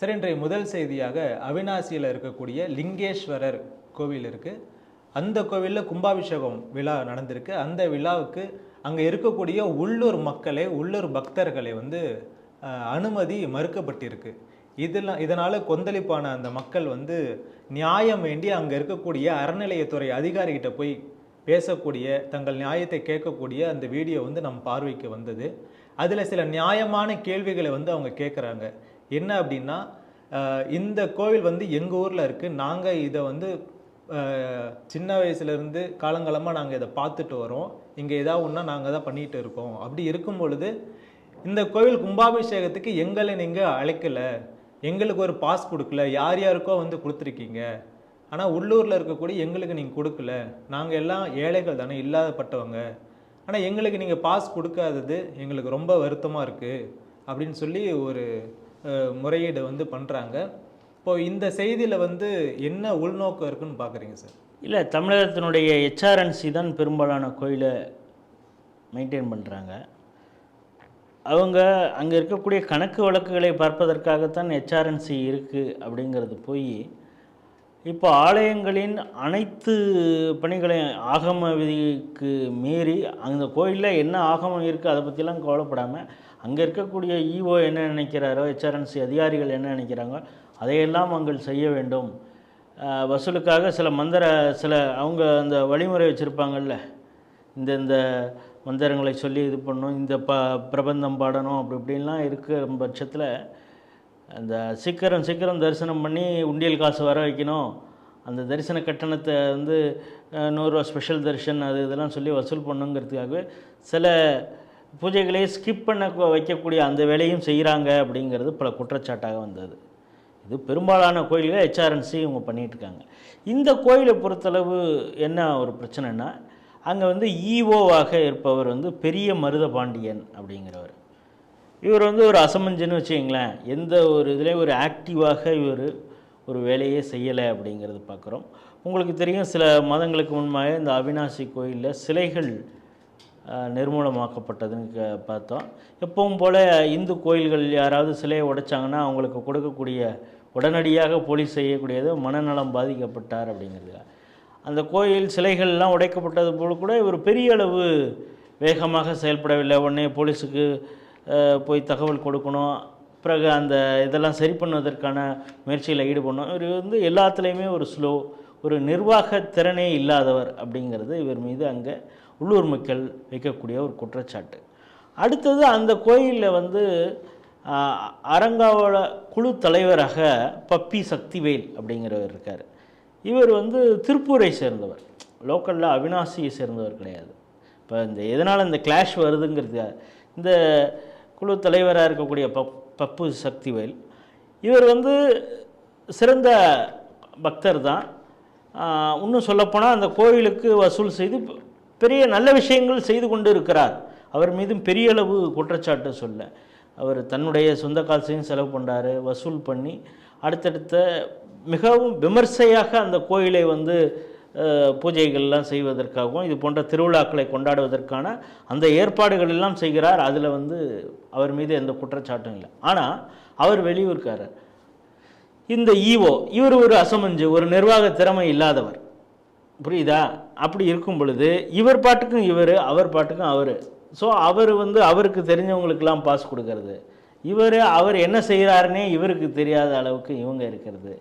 சரி இன்றைய முதல் செய்தியாக அவினாசியில் இருக்கக்கூடிய லிங்கேஸ்வரர் கோவில் இருக்குது அந்த கோவிலில் கும்பாபிஷேகம் விழா நடந்திருக்கு. அந்த விழாவுக்கு அங்கே இருக்கக்கூடிய உள்ளூர் மக்களே உள்ளூர் பக்தர்களை வந்து அனுமதி மறுக்கப்பட்டிருக்கு. இதெல்லாம் இதனால் கொந்தளிப்பான அந்த மக்கள் வந்து நியாயம் வேண்டி அங்கே இருக்கக்கூடிய அறநிலையத்துறை அதிகாரிகிட்ட போய் பேசக்கூடிய தங்கள் நியாயத்தை கேட்கக்கூடிய அந்த வீடியோ வந்து நம் பார்வைக்கு வந்தது. அதில் சில நியாயமான கேள்விகளை வந்து அவங்க கேட்குறாங்க என்ன அப்படின்னா இந்த கோவில் வந்து எங்கள் ஊரில் இருக்குது நாங்கள் இதை வந்து சின்ன வயசுலேருந்து காலங்காலமாக நாங்கள் இதை பார்த்துட்டு வரோம். இங்கே ஏதாவது ஒன்றா நாங்கள் தான் பண்ணிகிட்டு இருக்கோம். அப்படி இருக்கும் பொழுது இந்த கோவில் கும்பாபிஷேகத்துக்கு எங்களை நீங்கள் அழைக்கலை. எங்களுக்கு ஒரு பாஸ் கொடுக்கல. யார் யாருக்கோ வந்து கொடுத்துருக்கீங்க. ஆனால் உள்ளூரில் இருக்கக்கூடிய எங்களுக்கு நீங்கள் கொடுக்கல. நாங்கள் எல்லாம் ஏழைகள் தானே இல்லாதப்பட்டவங்க. ஆனால் எங்களுக்கு நீங்கள் பாஸ் கொடுக்காதது எங்களுக்கு ரொம்ப வருத்தமாக இருக்குது அப்படின்னு சொல்லி ஒரு முறையீடு வந்து பண்ணுறாங்க இப்போ இந்த செய்தியில் வந்து என்ன உள்நோக்கம் இருக்குன்னு பார்க்குறீங்க சார்? இல்லை தமிழகத்தினுடைய ஹெச்ஆர்என்சி தான் பெரும்பாலான கோயிலை மெயின்டைன் பண்ணுறாங்க அவங்க அங்கே இருக்கக்கூடிய கணக்கு வழக்குகளை பார்ப்பதற்காகத்தான் ஹெச்ஆர்என்சி இருக்குது அப்படிங்கிறது போய் இப்போ ஆலயங்களின் அனைத்து பணிகளையும் ஆகம விதிக்கு மீறி அந்த கோயிலில் என்ன ஆகமம் இருக்குது அதை பற்றிலாம் கவலைப்படாமல் அங்கே இருக்கக்கூடிய இஓ என்ன நினைக்கிறாரோ ஹெச்ஆர்என்சி அதிகாரிகள் என்ன நினைக்கிறாங்களோ அதையெல்லாம் அவங்கள் செய்ய வேண்டும். வசூலுக்காக சில மந்திர சில அவங்க அந்த வழிமுறை வச்சுருப்பாங்கல்ல இந்த இந்த மந்திரங்களை சொல்லி இது பண்ணணும் இந்த ப பிரபந்தம் பாடணும் அப்படி இப்படின்லாம் இருக்கிற பட்சத்தில் அந்த சீக்கிரம் சீக்கிரம் தரிசனம் பண்ணி உண்டியல் காசு வர வைக்கணும். அந்த தரிசன கட்டணத்தை வந்து நூறுரூவா ஸ்பெஷல் தரிசன் அது இதெல்லாம் சொல்லி வசூல் பண்ணுங்கிறதுக்காகவே சில பூஜைகளை ஸ்கிப் பண்ண வைக்கக்கூடிய அந்த வேலையும் செய்கிறாங்க அப்படிங்கிறது பல குற்றச்சாட்டாக வந்தது. இது பெரும்பாலான கோயில்கள் ஹெச்ஆர்என்சி இவங்க பண்ணிகிட்ருக்காங்க இருக்காங்க. இந்த கோயிலை பொறுத்தளவு என்ன ஒரு பிரச்சனைனா அங்கே வந்து ஈஓவாக இருப்பவர் வந்து பெரிய மருத பாண்டியன் அப்படிங்கிறவர். இவர் வந்து ஒரு அசமஞ்சன்னு வச்சுக்கிங்களேன். எந்த ஒரு இதுலேயும் ஒரு ஆக்டிவாக இவர் ஒரு வேலையே செய்யலை அப்படிங்கிறது பார்க்குறோம். உங்களுக்கு தெரியும் சில மாதங்களுக்கு முன்பாக இந்த அவினாசி கோயிலில் சிலைகள் நிர்மூலமாக்கப்பட்டதுன்னு க- பார்த்தோம். எப்பவும் போல் இந்து கோயில்கள் யாராவது சிலையை உடைச்சாங்கன்னா அவங்களுக்கு கொடுக்கக்கூடிய உடனடியாக போலீஸ் செய்யக்கூடியது மனநலம் பாதிக்கப்பட்டார் அப்படிங்கிறது. அந்த கோயில் சிலைகள்லாம் உடைக்கப்பட்டது போல் கூட இவர் பெரிய அளவு வேகமாக செயல்படவில்லை. உடனே போலீஸுக்கு போய் தகவல் கொடுக்கணும். பிறகு அந்த இதெல்லாம் சரி பண்ணுவதற்கான முயற்சியில் ஈடுபடணும். இவர் வந்து எல்லாத்துலேயுமே ஒரு ஸ்லோ ஒரு நிர்வாக திறனே இல்லாதவர் அப்படிங்கிறது இவர் மீது அங்கே உள்ளூர் மக்கள் வைக்கக்கூடிய ஒரு குற்றச்சாட்டு. அடுத்தது அந்த கோயிலில் வந்து அரங்காவோட குழு தலைவராக பப்பி சக்திவேல் அப்படிங்கிறவர் இருக்கார். இவர் வந்து திருப்பூரை சேர்ந்தவர். லோக்கலில் அவினாசியை சேர்ந்தவர் கிடையாது. இப்போ இந்த எதனால் இந்த கிளாஷ் வருதுங்கிறது இந்த குழு தலைவராக இருக்கக்கூடிய பப் பப்பு சக்திவேல். இவர் வந்து சிறந்த பக்தர் தான். இன்னும் சொல்லப்போனால் அந்த கோயிலுக்கு வசூல் செய்து பெரிய நல்ல விஷயங்கள் செய்து கொண்டு இருக்கிறார் அவர் மீதும் பெரிய அளவு குற்றச்சாட்டு சொல்ல. அவர் தன்னுடைய சொந்த காசையும் செலவு பண்ணார் வசூல் பண்ணி அடுத்தடுத்த மிகவும் விமர்சையாக அந்த கோயிலை வந்து பூஜைகள்லாம் செய்வதற்காகவும் இது போன்ற திருவிழாக்களை கொண்டாடுவதற்கான அந்த ஏற்பாடுகள் எல்லாம் செய்கிறார். அதில் வந்து அவர் மீது எந்த குற்றச்சாட்டும் இல்லை. ஆனால் அவர் வெளியூர்க்கார் இந்த ஈவோ இவர் ஒரு அசமஞ்சு ஒரு நிர்வாக திறமை இல்லாதவர். புரியுதா? அப்படி இருக்கும் பொழுது இவர் பாட்டுக்கும் இவர் அவர் பாட்டுக்கும் அவர். ஸோ அவர் வந்து அவருக்கு தெரிஞ்சவங்களுக்கெல்லாம் பாஸ் கொடுக்கறது. இவர் அவர் என்ன செய்கிறாருன்னே இவருக்கு தெரியாத அளவுக்கு இவங்க இருக்கிறது.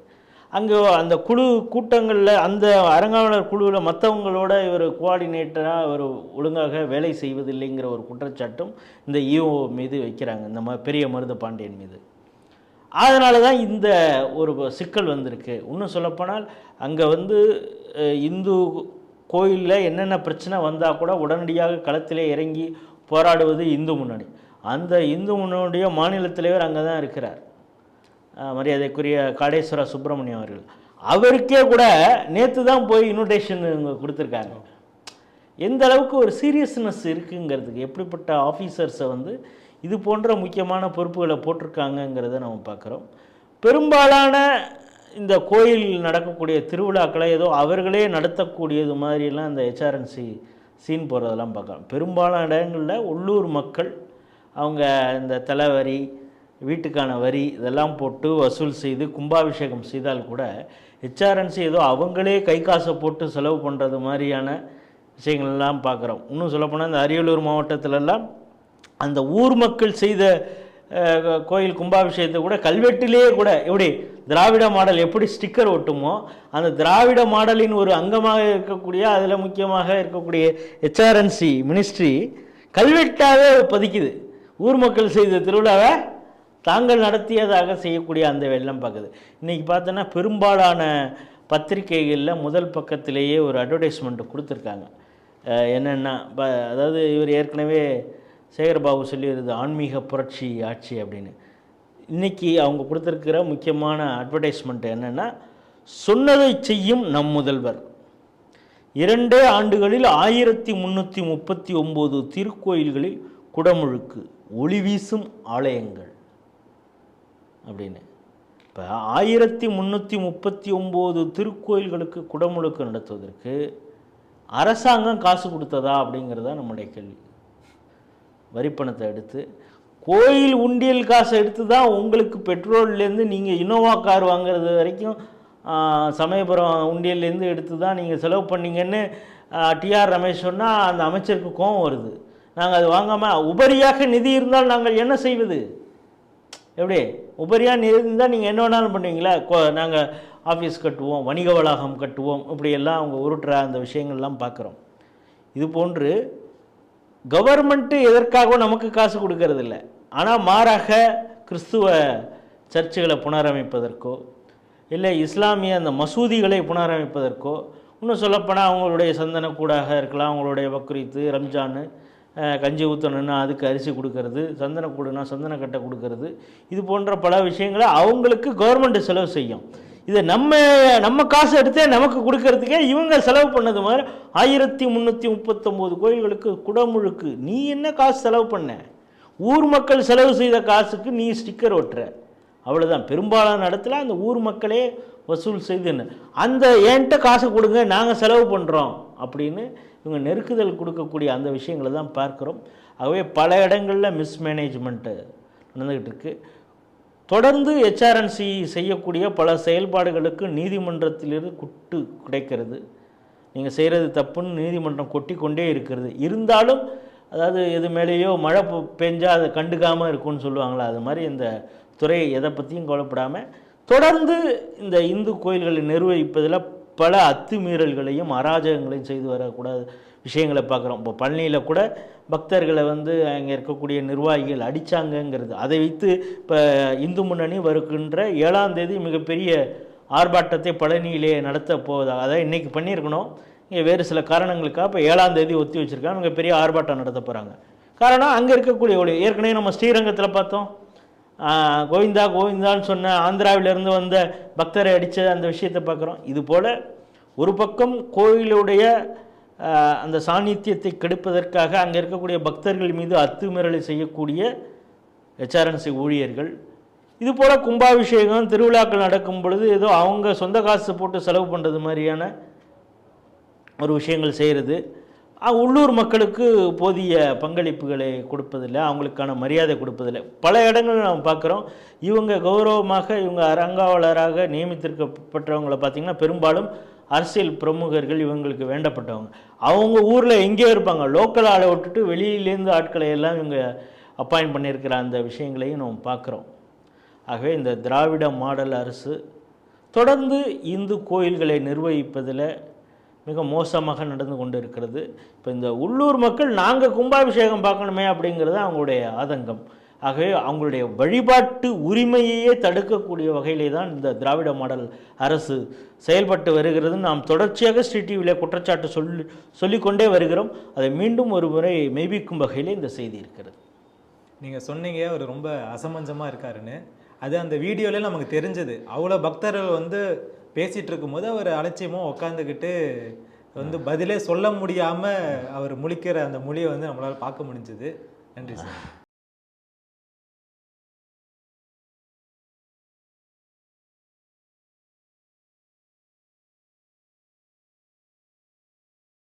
அங்கே அந்த குழு கூட்டங்களில் அந்த அரங்காவலர் குழுவில் மற்றவங்களோட இவர் கோஆர்டினேட்டராக இவர் ஒழுங்காக வேலை செய்வதில்லைங்கிற ஒரு குற்றச்சாட்டும் இந்த இஓ மீது வைக்கிறாங்க. இந்த ம பெரிய மருத பாண்டியன் மீது. அதனால தான் இந்த ஒரு சிக்கல் வந்திருக்கு. இன்னும் சொல்லப்போனால் அங்கே வந்து இந்து கோயிலில் என்னென்ன பிரச்சனை வந்தால் கூட உடனடியாக களத்திலே இறங்கி போராடுவது இந்து முன்னணி. அந்த இந்து முன்னணியுடைய மாநில தலைவர் அங்கே தான் இருக்கிறார். மரியாதைக்குரிய காடேஸ்வர சுப்பிரமணியம் அவர்கள். அவருக்கே கூட நேற்று தான் போய் இன்விடேஷன் இவங்க கொடுத்துருக்காங்க. எந்த அளவுக்கு ஒரு சீரியஸ்னஸ் இருக்குங்கிறதுக்கு எப்படிப்பட்ட ஆஃபீஸர்ஸை வந்து இது போன்ற முக்கியமான பொறுப்புகளை போட்டிருக்காங்கங்கிறத நம்ம பார்க்குறோம். பெரும்பாலான இந்த கோயில் நடக்கக்கூடிய திருவிழாக்களை ஏதோ அவர்களே நடத்தக்கூடியது மாதிரிலாம் இந்த ஹெச்ஆர்என்சி சீன் போடுறதெல்லாம் பார்க்கலாம். பெரும்பாலான இடங்களில் உள்ளூர் மக்கள் அவங்க இந்த தலைவரி வீட்டுக்கான வரி இதெல்லாம் போட்டு வசூல் செய்து கும்பாபிஷேகம் செய்தால் கூட ஹெச்ஆர்என்சி ஏதோ அவங்களே கை காசை போட்டு செலவு பண்ணுறது மாதிரியான விஷயங்கள்லாம் பார்க்குறோம். இன்னும் சொல்லப்போனால் இந்த அரியலூர் மாவட்டத்திலெல்லாம் அந்த ஊர் மக்கள் செய்த கோயில் கும்பாபிஷேகத்தை கூட கல்வெட்டிலேயே கூட எப்படி திராவிட மாடல் எப்படி ஸ்டிக்கர் ஒட்டுமோ அந்த திராவிட மாடலின் ஒரு அங்கமாக இருக்கக்கூடிய அதில் முக்கியமாக இருக்கக்கூடிய ஹெச்ஆர்என்சி மினிஸ்ட்ரி கல்வெட்டாகவே பதிக்குது. ஊர் மக்கள் செய்த திருவிழாவை தாங்கள் நடத்தியதாக செய்யக்கூடிய அந்த வெள்ளம் பார்க்குது இன்றைக்கி பார்த்தோன்னா பெரும்பாலான பத்திரிகைகளில் முதல் பக்கத்திலேயே ஒரு அட்வர்டைஸ்மெண்ட் கொடுத்துருக்காங்க. என்னென்னா இப்போ அதாவது இவர் ஏற்கனவே சேகர்பாபு சொல்லியிருது ஆன்மீக புரட்சி ஆட்சி அப்படின்னு. இன்றைக்கி அவங்க கொடுத்துருக்கிற முக்கியமான அட்வர்டைஸ்மெண்ட் என்னென்னா சொன்னதை செய்யும் நம் முதல்வர். இரண்டே ஆண்டுகளில் ஆயிரத்தி முந்நூற்றி முப்பத்தி ஒம்பது திருக்கோயில்களில் குடமுழுக்கு ஒளி வீசும் ஆலயங்கள். அப்படின்னு. இப்போ ஆயிரத்தி முந்நூற்றி முப்பத்தி ஒம்பது திருக்கோயில்களுக்கு குடமுழுக்கு நடத்துவதற்கு அரசாங்கம் காசு கொடுத்ததா அப்படிங்கிறதா நம்முடைய கேள்வி. வரிப்பணத்தை எடுத்து கோயில் உண்டியல் காசை எடுத்து தான் உங்களுக்கு பெட்ரோல்லேருந்து நீங்கள் இனோவா கார் வாங்குறது வரைக்கும் சமயபுரம் உண்டியல்லேருந்து எடுத்து தான் நீங்கள் செலவு பண்ணீங்கன்னு டிஆர் ரமேஷ் சொன்னால் அந்த அமைச்சருக்கு கோபம் வருது. நாங்கள் அது வாங்காமல் உபரியாக நிதி இருந்தால் நாங்கள் என்ன செய்வது? எப்படி? உபரியாக நிதி இருந்தால் நீங்கள் என்ன வேணாலும் பண்ணுவீங்களா? நாங்கள் ஆஃபீஸ் கட்டுவோம் வணிக வளாகம் கட்டுவோம் இப்படியெல்லாம் அவங்க உருட்டுற அந்த விஷயங்கள்லாம் பார்க்குறோம் இது போன்று கவர்மெண்ட்டு எதற்காகவும் நமக்கு காசு கொடுக்கறது இல்லை ஆனால் மாறாக கிறிஸ்துவ சர்ச்சுகளை புனரமைப்பதற்கோ இல்லை இஸ்லாமிய அந்த மசூதிகளை புனரமைப்பதற்கோ இன்னும் சொல்லப்போனால் அவங்களுடைய சந்தனக்கூடாக இருக்கலாம் அவங்களுடைய பக்ரீத்து ரம்ஜானு கஞ்சி ஊற்றணுன்னா அதுக்கு அரிசி கொடுக்கறது சந்தனக்கூடுனா சந்தனக்கட்டை கொடுக்கறது இது போன்ற பல விஷயங்களை அவங்களுக்கு கவர்மெண்ட் செலவு செய்யும். இதை நம்ம நம்ம காசு எடுத்தே நமக்கு கொடுக்கறதுக்கே இவங்க செலவு பண்ணது மாதிரி ஆயிரத்தி முந்நூற்றி முப்பத்தொம்போது கோயில்களுக்கு குடமுழுக்கு நீ என்ன காசு செலவு பண்ண? ஊர் மக்கள் செலவு செய்த காசுக்கு நீ ஸ்டிக்கர் ஒட்டுற. அவ்வளோதான் பெரும்பாலான இடத்துல அந்த ஊர் மக்களே வசூல் செய்துன்னு. அந்த என்கிட்ட காசு கொடுங்க நாங்கள் செலவு பண்ணுறோம் அப்படின்னு இவங்க நெருக்குதல் கொடுக்கக்கூடிய அந்த விஷயங்களை தான் பார்க்குறோம். ஆகவே பல இடங்களில் மிஸ்மேனேஜ்மெண்ட்டு நடந்துக்கிட்டு இருக்குது தொடர்ந்து ஹெச்ஆர்என்சி செய்யக்கூடிய பல செயல்பாடுகளுக்கு நீதிமன்றத்திலிருந்து குட்டு கிடைக்கிறது. நீங்கள் செய்கிறது தப்புன்னு நீதிமன்றம் கொட்டி கொண்டே இருக்கிறது. இருந்தாலும் அதாவது எது மேலேயோ மழை பெஞ்சால் அதை கண்டுக்காமல் இருக்கும்னு சொல்லுவாங்களா? அது மாதிரி இந்த துறை எதை பற்றியும் கவலைப்படாமல் தொடர்ந்து இந்த இந்து கோயில்களை நிர்வகிப்பதில் பல அத்துமீறல்களையும் அராஜகங்களையும் செய்து வரக்கூடாது விஷயங்களை பார்க்குறோம். இப்போ பழனியில் கூட பக்தர்களை வந்து அங்கே இருக்கக்கூடிய நிர்வாகிகள் அடித்தாங்கங்கிறது அதை வைத்து இப்போ இந்து முன்னணி வருகின்ற ஏழாம் தேதி மிகப்பெரிய ஆர்ப்பாட்டத்தை பழனியிலே நடத்த போவதாக அதாவது இன்றைக்கி பண்ணியிருக்கணும். இங்கே வேறு சில காரணங்களுக்காக இப்போ ஏழாம் தேதி ஒத்தி வச்சுருக்காங்க. மிகப்பெரிய ஆர்ப்பாட்டம் நடத்த போகிறாங்க காரணம் அங்கே இருக்கக்கூடிய ஒளி ஏற்கனவே நம்ம ஸ்ரீரங்கத்தில் பார்த்தோம். கோவிந்தா கோவிந்தான்னு சொன்ன ஆந்திராவிலிருந்து வந்த பக்தரை அடித்த அந்த விஷயத்தை பார்க்குறோம். இது போல் ஒரு பக்கம் கோயிலுடைய அந்த சாநித்தியத்தை கெடுப்பதற்காக அங்கே இருக்கக்கூடிய பக்தர்கள் மீது அத்துமீறலை செய்யக்கூடிய ஹெச்ஆர்என்சி ஊழியர்கள். இது போல் கும்பாபிஷேகம் திருவிழாக்கள் நடக்கும் பொழுது ஏதோ அவங்க சொந்த காசு போட்டு செலவு பண்ணுறது மாதிரியான ஒரு விஷயங்கள் செய்கிறது உள்ளூர் மக்களுக்கு போதிய பங்களிப்புகளை கொடுப்பதில்லை அவங்களுக்கான மரியாதை கொடுப்பதில்லை. பல இடங்களில் நாம் பார்க்குறோம் இவங்க கௌரவமாக இவங்க அரங்காவலராக நியமித்திருக்கப்பட்டவங்களை பார்த்திங்கன்னா பெரும்பாலும் அரசியல் பிரமுகர்கள் இவங்களுக்கு வேண்டப்பட்டவங்க. அவங்க ஊரில் எங்கேயோ இருப்பாங்க லோக்கல் ஆளை விட்டுட்டு வெளியிலேருந்து ஆட்களை எல்லாம் இவங்க அப்பாயிண்ட் பண்ணியிருக்கிற அந்த விஷயங்களையும் நாம் பார்க்குறோம். ஆகவே இந்த திராவிட மாடல் அரசு தொடர்ந்து இந்து கோயில்களை நிர்வகிப்பதில் மிக மோசமாக நடந்து கொண்டு இருக்கிறது இப்போ இந்த உள்ளூர் மக்கள் நாங்கள் கும்பாபிஷேகம் பார்க்கணுமே அப்படிங்கிறது அவங்களுடைய ஆதங்கம். ஆகவே அவங்களுடைய வழிபாட்டு உரிமையையே தடுக்கக்கூடிய வகையிலே தான் இந்த திராவிட மாடல் அரசு செயல்பட்டு வருகிறது நாம் தொடர்ச்சியாக ஸ்ரீ டிவியில் குற்றச்சாட்டு சொல்லி சொல்லிக்கொண்டே வருகிறோம். அதை மீண்டும் ஒரு முறை மெய்ப்பிக்கும் வகையிலே இந்த செய்தி இருக்கிறது. நீங்கள் சொன்னீங்க அவர் ரொம்ப அசமஞ்சமாக இருக்காருன்னு. அது அந்த வீடியோவில் நமக்கு தெரிஞ்சது. அவ்வளோ பக்தர்கள் வந்து பேசிட்டு இருக்கும்போது அவர் அலட்சியமாக உட்காந்துக்கிட்டு வந்து பதிலே சொல்ல முடியாமல் அவர் முழிக்கிற அந்த மொழியை வந்து நம்மளால் பார்க்க முடிஞ்சது. நன்றி சார்.